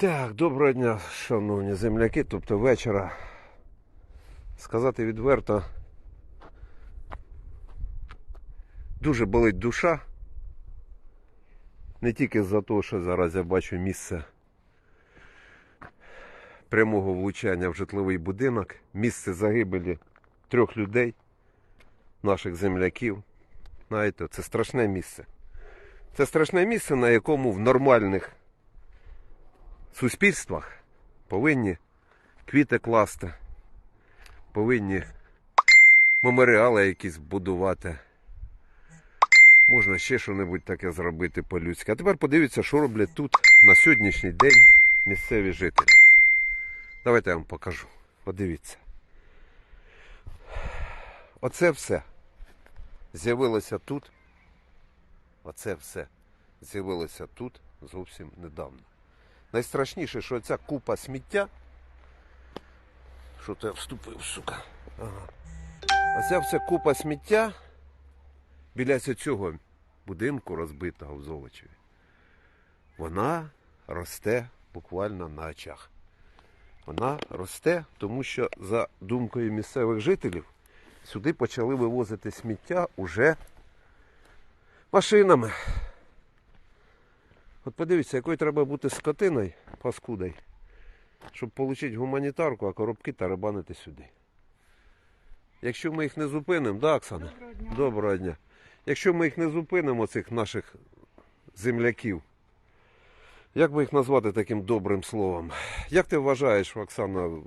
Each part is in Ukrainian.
Так, доброго дня, шановні земляки, тобто вечора. Сказати відверто, дуже болить душа. Не тільки за те, що зараз я бачу місце прямого влучання в житловий будинок, місце загибелі трьох людей, наших земляків. Знаєте, це страшне місце. Це страшне місце, на якому в нормальних суспільствах повинні квіти класти, повинні меморіали якісь будувати. Можна ще щось таке зробити по-людськи. А тепер подивіться, що роблять тут на сьогоднішній день місцеві жителі. Давайте я вам покажу. Подивіться. Оце все з'явилося тут. Оце все з'явилося тут зовсім недавно. Найстрашніше, що ця купа сміття. Що я вступив, сука. Ага. Оця вся купа сміття біля цього будинку розбитого в Золочеві. Вона росте буквально на очах. Вона росте, тому що, за думкою місцевих жителів, сюди почали вивозити сміття уже машинами. От подивіться, якою треба бути скотиною, паскудою, щоб отримати гуманітарку, а коробки тарабанити сюди. Якщо ми їх не зупинимо, да, Оксана? Доброго дня. Доброго дня. Якщо ми їх не зупинимо, цих наших земляків, як би їх назвати таким добрим словом? Як ти вважаєш, Оксана, в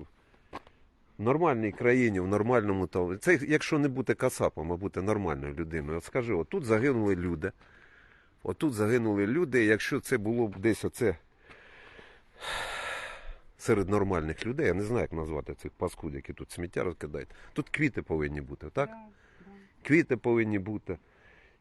нормальній країні, в нормальному це якщо не бути кацапом, а бути нормальною людиною. От скажи, отут загинули люди. Отут загинули люди. Якщо це було б десь оце серед нормальних людей, я не знаю, як назвати цих паскуд, які тут сміття розкидають. Тут квіти повинні бути, так? Квіти повинні бути.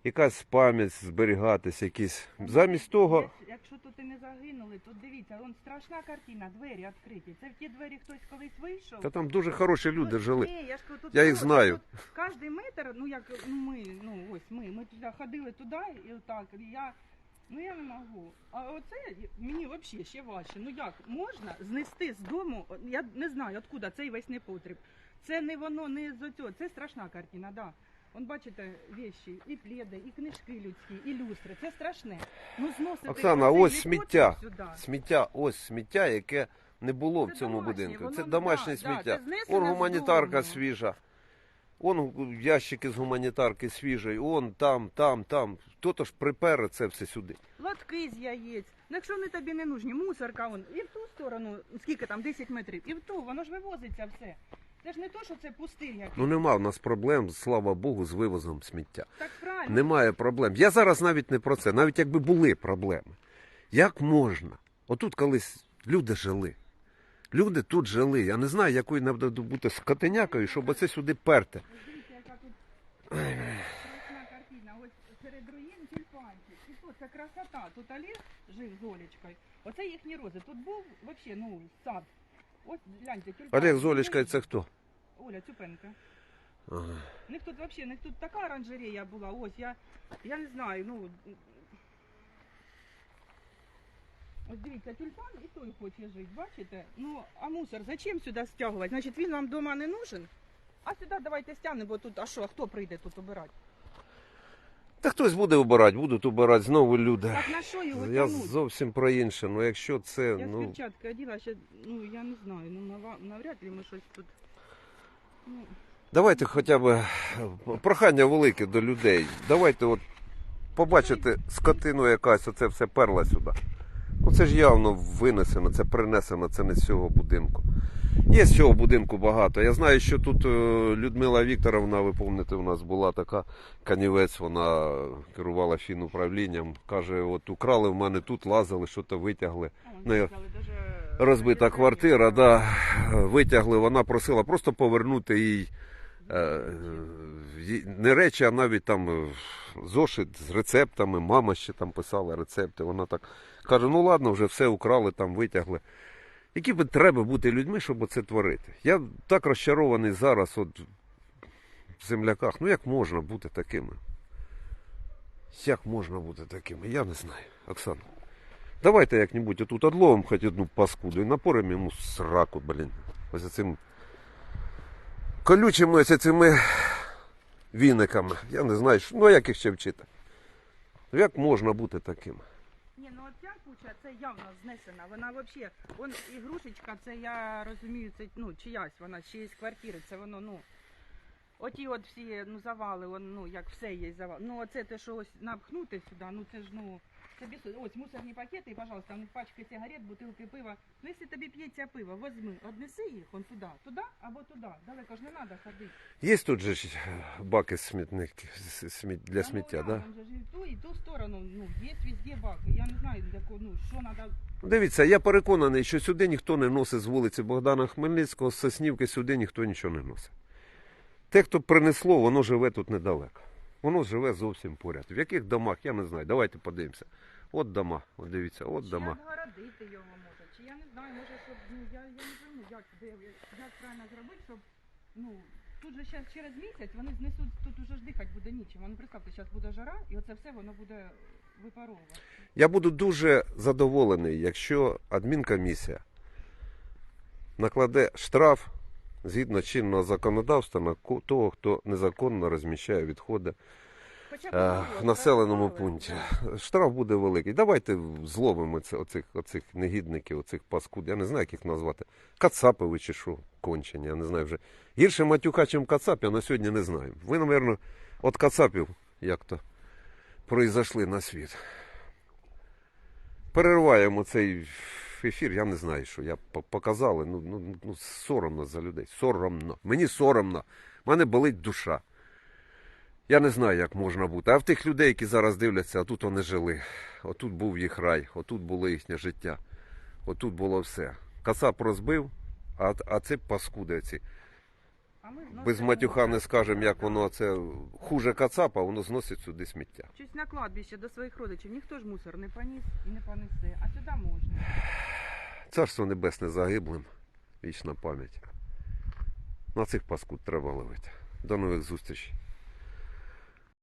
Якась пам'ять зберігатись, якісь. Замість того. Якщо тут і не загинули, то дивіться, вон страшна картина, двері відкриті. Це в ті двері хтось колись вийшов. Та там дуже хороші люди жили. Ні, я ж кажу, тут Я їх знаю. тут Кожен метр, ну як ну ми, ну ось ми, ми туди ходили туди і отак. і Я ну я не можу. А оце мені взагалі ще важче. Ну як можна знести з дому? Я не знаю, откуда цей весь непотріб. Це не воно, не з оцього. Це страшна картина, да. Вон бачите вещі, і пледи, і книжки людські, і люстри. Це страшне. Ну зносити Оксана, оцей ось сміття. сюди. Сміття, ось сміття, яке не було в цьому домашнє, будинку. воно, Це да, домашнє да, сміття. це знесене Он гуманітарка дому. свіжа. Он ящики з гуманітарки свіжої, он там, там, там. Хто-то ж припер це все сюди. Лотки з яєць. Ну, якщо вони тобі не нужні, мусорка вон, і в ту сторону, скільки там, 10 метрів, і в ту, воно ж вивозиться все. Це ж не то, що це пустир якийсь. Ну нема в нас проблем, слава Богу, з вивозом сміття. Так правильно. Немає проблем. Я зараз навіть не про це, навіть якби були проблеми. Як можна? Отут колись люди жили. Люди тут жили. Я не знаю, якою треба бути скотинякою, щоб оце сюди перти. Ось Дивіться, яка тут страшна картина. Ось серед руїн тюльпанчик. І тут це красота. Тут Олег жив з Олечкою. Оце їхні рози. Тут був взагалі, ну, сад. Ось гляньте, тюльпан. Олег Золічка, це хто? Оля Цюпенка. Ага. У них тут вообще, у них тут така оранжерея була. Ось я, я не знаю, ну. Ось дивіться, тюльпан і той хоче жити, бачите? Ну, а мусор зачем сюди стягувати? Значить, він вам вдома не нужен. А сюди давайте стягнемо, бо тут, а що, а хто прийде тут обирати? Та хтось буде обирати, будуть обирати знову люди. Так на що його Я тягнути? зовсім про інше. Ну якщо це, Я ну перчатки оділа, ще, ну я не знаю, ну нава- навряд ли ми щось тут. Ну, давайте хоча б прохання велике до людей. Давайте от побачите скотину якась, оце все перла сюди. Ну це ж явно винесено, це принесено, це не з цього будинку. Є з цього будинку багато. Я знаю, що тут е, Людмила Вікторовна, ви пам'ятаєте, у нас була така канівець, вона керувала фінуправлінням. Каже, от украли в мене тут, лазили, що то витягли. а, Ну, Розбита квартира, да. да, витягли, вона просила просто повернути їй е, не речі, а навіть там е, зошит з рецептами. Мама ще там писала рецепти. Вона так каже: ну ладно, вже все украли, там витягли. Які би треба бути людьми, щоб це творити? Я так розчарований зараз от в земляках. Ну як можна бути такими? Як можна бути такими? Я не знаю, Оксана. Давайте як-небудь отут одловимо хоч одну паскуду і напоримо йому сраку, блін. Ось цим колючими ось цими віниками. Я не знаю, що- ну як їх ще вчити. Як можна бути таким? Ні, ну от ця куча це явно знесена. Вона взагалі, он ігрушечка, це я розумію, це ну чиясь, вона чиїсь квартири, це воно, ну. Оті от всі ну, завали, он, ну як все є завал. Ну оце те, що ось напхнути сюди, ну це ж ну. Це. Ось мусорні пакети, і, пожалуйста, в них пачки сигарет, бутилки пива. Ну, якщо тобі п'ється пиво, возьми, однеси їх он туди, туди або туди. Далеко ж не треба ходити. Є тут же ж баки смітники с- сміт- для сміття, ну, да? же ж і ту, і ту сторону, ну, є везде баки. Я не знаю, для кого, ну, що треба Дивіться, я переконаний, що сюди ніхто не носить з вулиці Богдана Хмельницького, з Соснівки сюди ніхто нічого не носить. Те, хто принесло, воно живе тут недалеко. Воно живе зовсім поряд. В яких домах, я не знаю. Давайте подивимося. От дома, от дивіться, от Чи дома. його може, чи я не знаю, може, щоб, ну, я, я не пойму, як, де, як правильно зробити, щоб, ну, тут же зараз через місяць вони знесуть, тут уже ж дихати буде нічим. Вони, представте, зараз буде жара, і оце все воно буде випаровувати. Я буду дуже задоволений, якщо адмінкомісія накладе штраф згідно чинного законодавства на ко- того, хто незаконно розміщає відходи е, в населеному пункті. Штраф буде великий. Давайте зловимо це, оцих, оцих негідників, оцих паскуд. Я не знаю, як їх назвати. Кацапи чи що кончені, я не знаю вже. Гірше матюка, чим кацап, я на сьогодні не знаю. Ви, напевно, от кацапів як-то произошли на світ. Перериваємо цей ефір, я не знаю, що я по- показали. Ну, ну, ну соромно за людей. Соромно. Мені соромно. У мене болить душа. Я не знаю, як можна бути. А в тих людей, які зараз дивляться, а тут вони жили. Отут був їх рай, отут було їхнє життя. Отут було все. Кацап розбив, а, а це паскуди ці. А ми зносимо Без матюха не скажемо, як воно це хуже кацапа, воно зносить сюди сміття. Щось на кладбище до своїх родичів. Ніхто ж мусор не поніс і не понесе, а сюди можна. Царство небесне загиблим. Вічна пам'ять. На цих паскуд треба ловити. До нових зустрічей.